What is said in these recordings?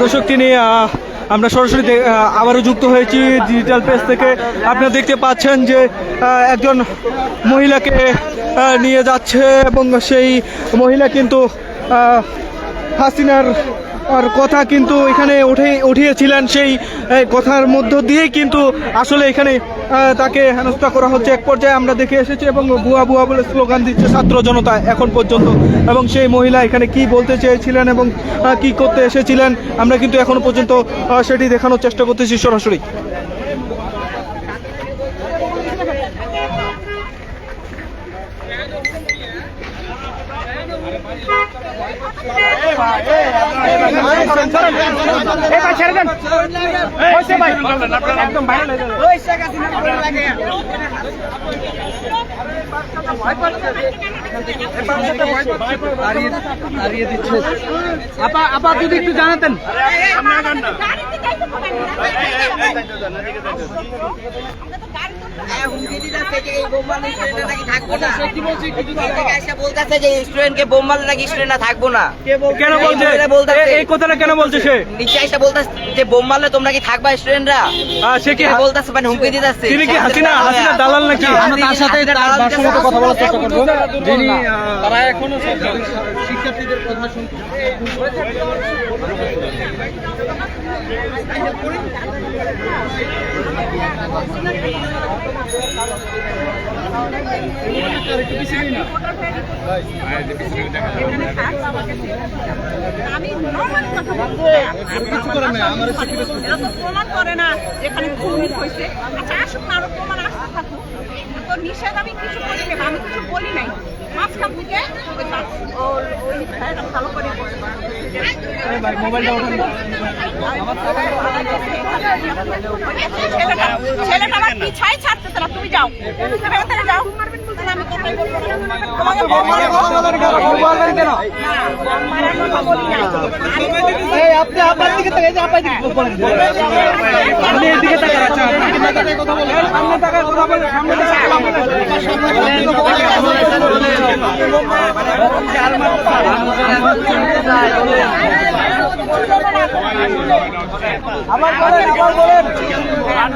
দর্শক, তিনি আমরা সরাসরি আবারও যুক্ত হয়েছি ডিজিটাল পেজ থেকে। আপনারা দেখতে পাচ্ছেন যে একজন মহিলাকে নিয়ে যাচ্ছে এবং সেই মহিলা কিন্তু হাসিনার, আর কথা কিন্তু এখানে উঠে, উঠিয়েছিলেন সেই কথার মধ্য দিয়েই কিন্তু আসলে এখানে তাকে হেনস্থা করা হচ্ছে এক পর্যায়ে আমরা দেখে এসেছি এবং বুয়া বুয়া বলে স্লোগান দিচ্ছে ছাত্র জনতা এখন পর্যন্ত এবং সেই মহিলা এখানে কি বলতে চেয়েছিলেন এবং কি করতে এসেছিলেন আমরা কিন্তু এখনও পর্যন্ত সেটি দেখানোর চেষ্টা করতেছি সরাসরি আপা আপা যদি একটু জানাতেন মানে আমরা তার সাথে তার সঙ্গে কথা বলার চেষ্টা করব। যিনি তারা এখনও শিক্ষার্থীদের কথা শুনতে আমি নর্মালি কথা প্রমাণ করে না এখানে খুনি হয়েছে। আচ্ছা আসুক না আরও প্রমাণ আসতে থাকুক। তো নিষেধ আমি কিছু করি নাই আমি কিছু বলি নাই। মাঝখান থেকে ওই বাস- ওর- ওই ভাইটা ভালো করে ছেলেটা আমার পিছাই ছাড়তেছে না তুমি যাও। আপনি আপার দিকে আবার বলেন।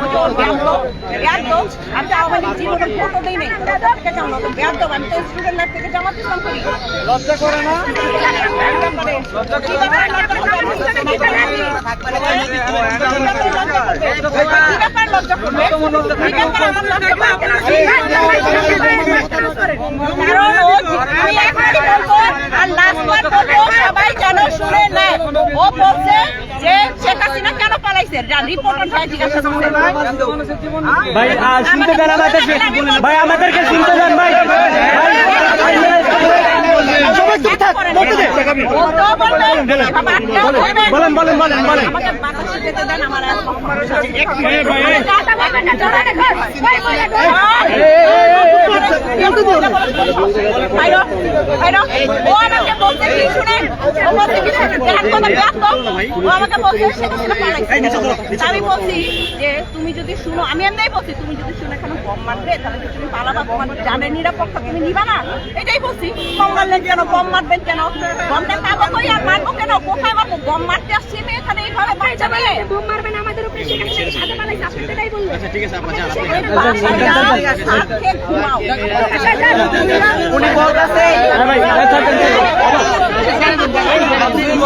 আবার বলেন একদম আমি তো আওয়ামী লীগ জীবনে ভোটও দিই নাই। থেকে জানো তো একদম আমি তো স্টুডেন্ট লাইফ থেকে জামাত ইসলাম করি। লজ্জা করে না? কারণ আমি এখনই বলব? আর লাস্ট বার বলব সবাই যেন শুনে নেয়। ও বলছে যে শেখ হাসিনা কেন রিপোর্ট ভাই জিজ্ঞাসা করছে ভাই শুনতে দেন আমাদেরকে ভাই আমাদেরকে শুনতে দেন ভাই সবাই চুপ থাক বলতে দে বলতেও বলবেন বলেন বলেন বলেন বলেন আমাকে আমি বলছি যে তুমি যদি শুনো আমি এমনি বলছি তুমি যদি শুনে এখানে বম মারবে তাহলে তুমি পালাবা তোমার জানের নিরাপত্তা তুমি নিবা না। এটাই বলছি মারলেন কেন বম মারবেন কেন? বমটা খাব কই আর মারবো কেন কোথায় মারবো বম মারতে আসছি এখানে এইভাবে আমাদের উপরে সেখানে সেখানে সাথে পালাইছে আপনি সেটাই বললেন আচ্ছা ঠিক আছে আপা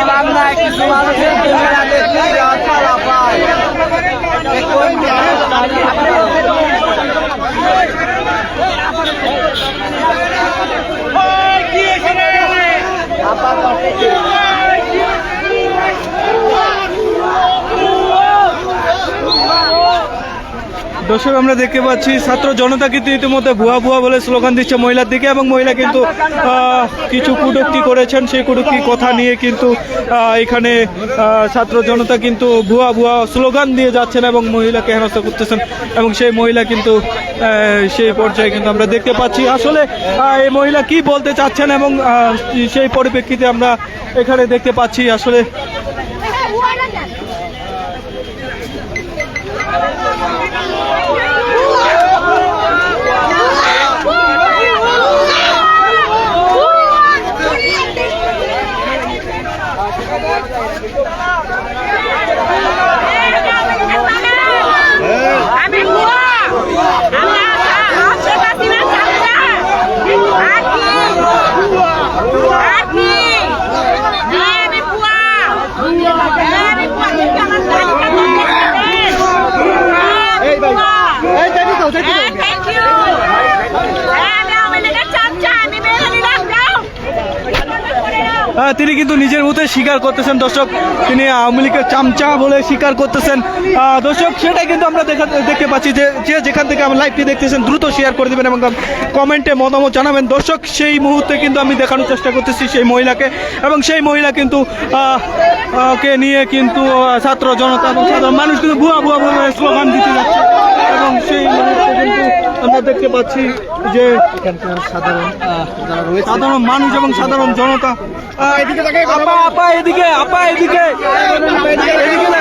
যান না কিছু মানুষের পায় দর্শক, আমরা দেখতে পাচ্ছি ছাত্র জনতা কিন্তু ইতিমধ্যে ভুয়া ভুয়া বলে স্লোগান দিচ্ছে মহিলার দিকে এবং মহিলা কিন্তু কিছু কুটুক্তি করেছেন। সেই কুটুক্তি কথা নিয়ে কিন্তু এখানে ছাত্র জনতা কিন্তু ভুয়া ভুয়া স্লোগান দিয়ে যাচ্ছেন এবং মহিলাকে হেনস্থা করতেছেন এবং সেই মহিলা কিন্তু সেই পর্যায়ে কিন্তু আমরা দেখতে পাচ্ছি। আসলে এই মহিলা কি বলতে চাচ্ছেন এবং সেই পরিপ্রেক্ষিতে আমরা এখানে দেখতে পাচ্ছি, আসলে তিনি কিন্তু নিজের মুখে স্বীকার করতেছেন। দর্শক, তিনি আওয়ামী লীগের চামচা বলে স্বীকার করতেছেন। দর্শক, সেটাই কিন্তু আমরা দেখা দেখতে পাচ্ছি যে যে যেখান থেকে আমার লাইভটি দেখতেছেন, দ্রুত শেয়ার করে দেবেন এবং কমেন্টে মতামত জানাবেন। দর্শক, সেই মুহূর্তে কিন্তু আমি দেখানোর চেষ্টা করতেছি সেই মহিলাকে এবং সেই মহিলা কিন্তু কে নিয়ে কিন্তু ছাত্র জনতা এবং সাধারণ মানুষ কিন্তু ভুয়া ভুয়া ভুয়া স্লোগান দিতে যাচ্ছে এবং সেই মুহূর্তে কিন্তু আমরা দেখতে পাচ্ছি যে এখানকার সাধারণ আহ, যারা রয়েছে। সাধারণ মানুষ এবং সাধারণ জনতা। আপা আপা এদিকে আপা এদিকে। এদিকে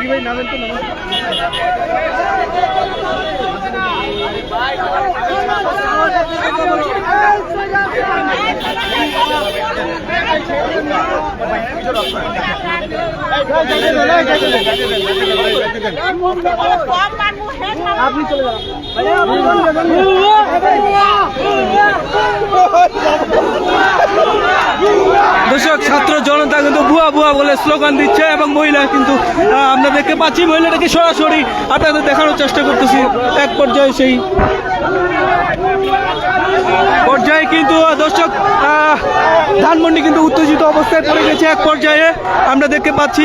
দেখা দেখা বলেন দর্শক, ছাত্র জনতা কিন্তু ভুয়া ভুয়া বলে স্লোগান দিচ্ছে এবং মহিলা কিন্তু আমরা দেখতে পাচ্ছি মহিলাটাকে সরাসরি আপনাদের দেখানোর চেষ্টা করতেছি। এক পর্যায়ে সেই পর্যায়ে কিন্তু দর্শক ধানমন্ডি কিন্তু উত্তেজিত অবস্থায় পড়ে গেছে। এক পর্যায়ে আমরা দেখতে পাচ্ছি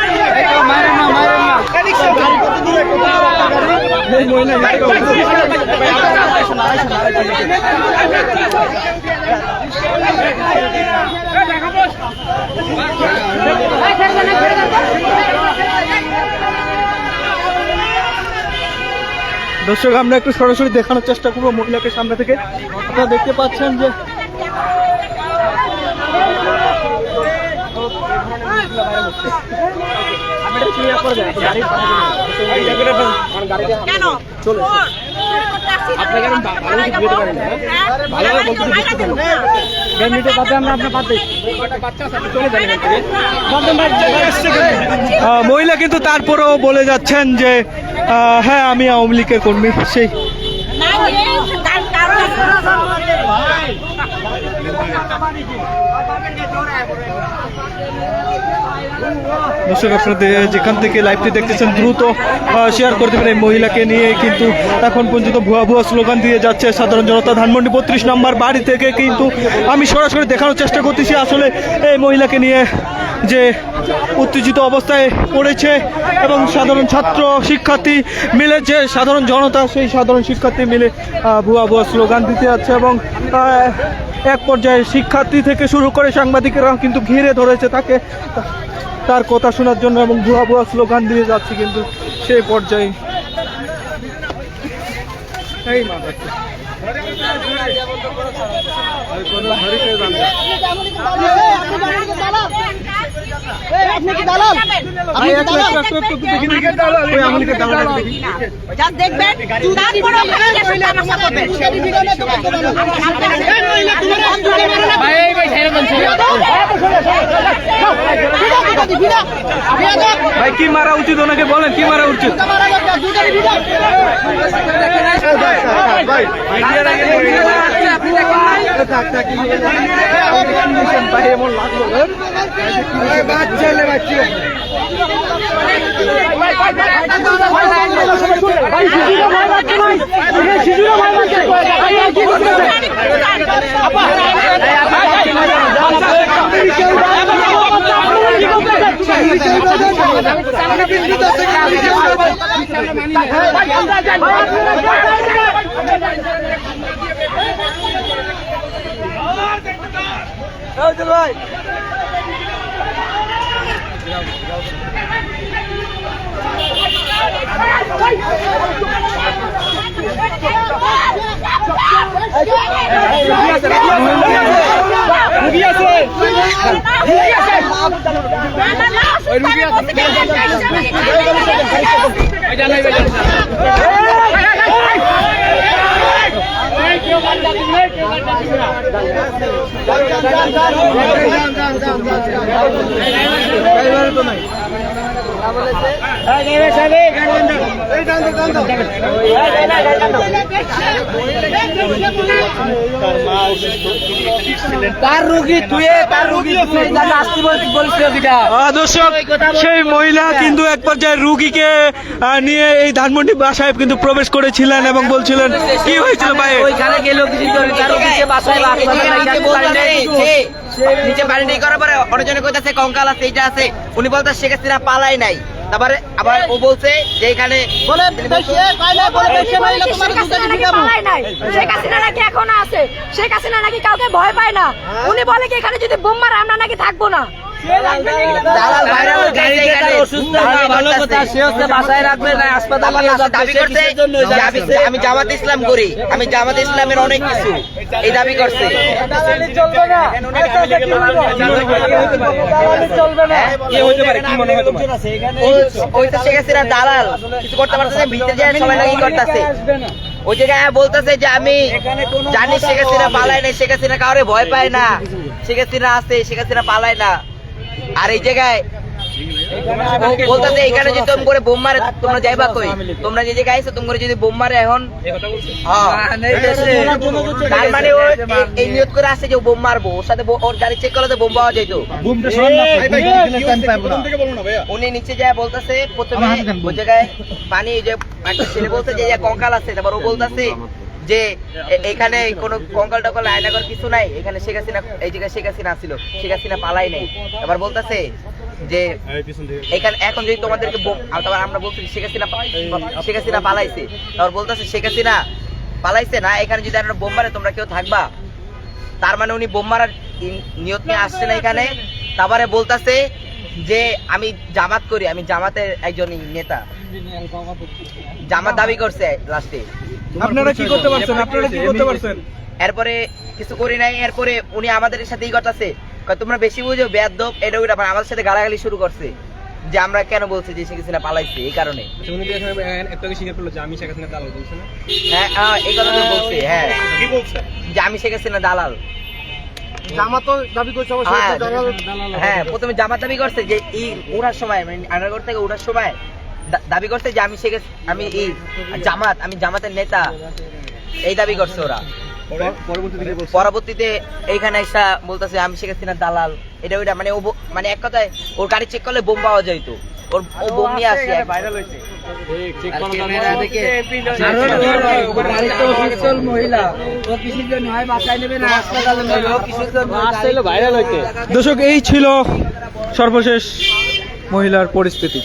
দর্শক আমরা একটু সরাসরি দেখানোর চেষ্টা করব মহিলাকে সামনে থেকে। আপনারা দেখতে পাচ্ছেন যে মহিলা কিন্তু তারপরেও বলে যাচ্ছেন যে হ্যাঁ আমি আওয়ামী লীগের কর্মী সেই। দর্শক, আপনাদের যেখান থেকে লাইভটি দেখতেছেন, দ্রুত শেয়ার করে দেবেন এই মহিলাকে নিয়ে। কিন্তু এখন পর্যন্ত ভুয়া ভুয়া স্লোগান দিয়ে যাচ্ছে সাধারণ জনতা। ধানমন্ডি বত্রিশ নম্বর বাড়ি থেকে কিন্তু আমি সরাসরি দেখানোর চেষ্টা করতেছি আসলে এই মহিলাকে নিয়ে যে উত্তেজিত অবস্থায় পড়েছে এবং সাধারণ ছাত্র, শিক্ষার্থী মিলে যে সাধারণ জনতা, সেই সাধারণ শিক্ষার্থী মিলে ভুয়া ভুয়া স্লোগান দিতে যাচ্ছে এবং এক পর্যায়ে শিক্ষার্থী থেকে শুরু করে সাংবাদিকেরা কিন্তু ঘিরে ধরেছে তাকে। তার কথা শোনার জন্য এবং ভুয়া ভুয়া স্লোগান দিয়ে যাচ্ছে কিন্তু সেই পর্যায়ে। এই। আপনি কি দালাল আপনি দালাল যা দেখবেন তারপরে করবেন ভাই কি মারা উচিত ওনাকে বলেন কি মারা উচিত ভাই এমন লাগল ছেলে বাচ্চি ভাই। তার রুগী তুই তার রুগী তুই দর্শক সেই মহিলা কিন্তু এক পর্যায়ে রুগীকে নিয়ে এই ধানমন্ডি বাসায় কিন্তু প্রবেশ করেছিলেন এবং বলছিলেন কি হয়েছিল ভাই? ওইখানে গেল কিছু বাসায় নিচে পানি নেই করার পরে অনেকজনে কইতাছে কঙ্কাল আছে এইটা আছে। উনি বলতে শেখ হাসিনা পালাই নাই। তারপরে আবার ও বলছে যে এখানে শেখ হাসিনা নাকি নাকি এখনও আছে? শেখ হাসিনা নাকি কাউকে ভয় পায় না? উনি বলে কি এখানে যদি বোম মারে আমরা নাকি থাকব না? আমি জামাত ইসলাম করি আমি জামাত ইসলামের অনেক কিছু এই দাবি করছে দালাল কিছু করতে পারতেছে ভিতরে যায় সবাই লাগি করতেছে ওই জায়গায় বলতেছে যে আমি জানি শেখ হাসিনা পালায় না, শেখ হাসিনা কাউরে ভয় পায় না। শেখ হাসিনা আছে, শেখ হাসিনা পালায় না। আর এই জায়গায় বলতেছে এখানে যদি তুমি করে বোম মারে তোমরা যাইবা কই? তোমরা যে জায়গায় আইছো তোমরা যদি বোম মারে এখন? হ্যাঁ। তার মানে ও এই- এই নিয়ত করে আসছে যে বোম মারবো। ওর সাথে ওর গাড়ি চেক করলে বোম পাওয়া উনি নিচে যায় বলতেছে প্রথমে ওই জায়গায় পানি যে একটা ছেলে বলছে যে যে কঙ্কাল আছে তারপর ও বলতেছে যে এখানে কোনো কঙ্কাল টঙ্কাল আয়নাগর কিছু নাই? এখানে শেখ হাসিনা এই জায়গায় শেখ হাসিনা ছিল শেখ হাসিনা পালাই নাই। আবার বলতেছে যে এখানে এখন যদি তোমাদেরকে তারপর আমরা বলছি শেখ হাসিনা শেখ হাসিনা পালাইছে। তারপর বলতেছে শেখ হাসিনা পালাইছে না এখানে যদি আমরা বোম মারে তোমরা কেউ থাকবা? তার মানে উনি বোম মারার নিয়ত নিয়ে আসছে না এখানে। তারপরে বলতাছে যে আমি জামাত করি আমি জামাতের একজন নেতা। জামাত দাবি করছে লাস্টে। আপনারা কি করতে পারছেন? আপনারা কি করতে পারছেন? এরপরে কিছু করি নাই এরপরে উনি আমাদের সাথে ই তোমরা বেশি বুঝো বেয়াদব এটা ওইটা মানে আমাদের সাথে গালাগালি শুরু করছে। যে আমরা কেন বলছি যে শেখ হাসিনা পালাইছে এই কারণে। হ্যাঁ হ্যাঁ, এই কথা তো বলছে হ্যাঁ। যে আমি শেখ হাসিনা দালাল। হ্যাঁ, হ্যাঁ প্রথমে জামাত দাবি করছে যে এই ওঠার সময় মানে আন্ডারগ্রাউন্ড থেকে ওঠার সময় দাবি করছে যে আমি শেখ আমি এই জামাত আমি জামাতের নেতা। এই দাবি করছে ওরা। পরবর্তীতে এইখানে এসা বলতেছে আমি শেখ হাসিনার দালাল। এটা ওইটা মানে ও মানে এক কথায় ওর গাড়ি চেক করলে বোম পাওয়া যাইতো ওর ও বোম নিয়ে আসছে ভাইরাল হয়েছে। হয় দর্শক এই ছিল সর্বশেষ মহিলার পরিস্থিতি।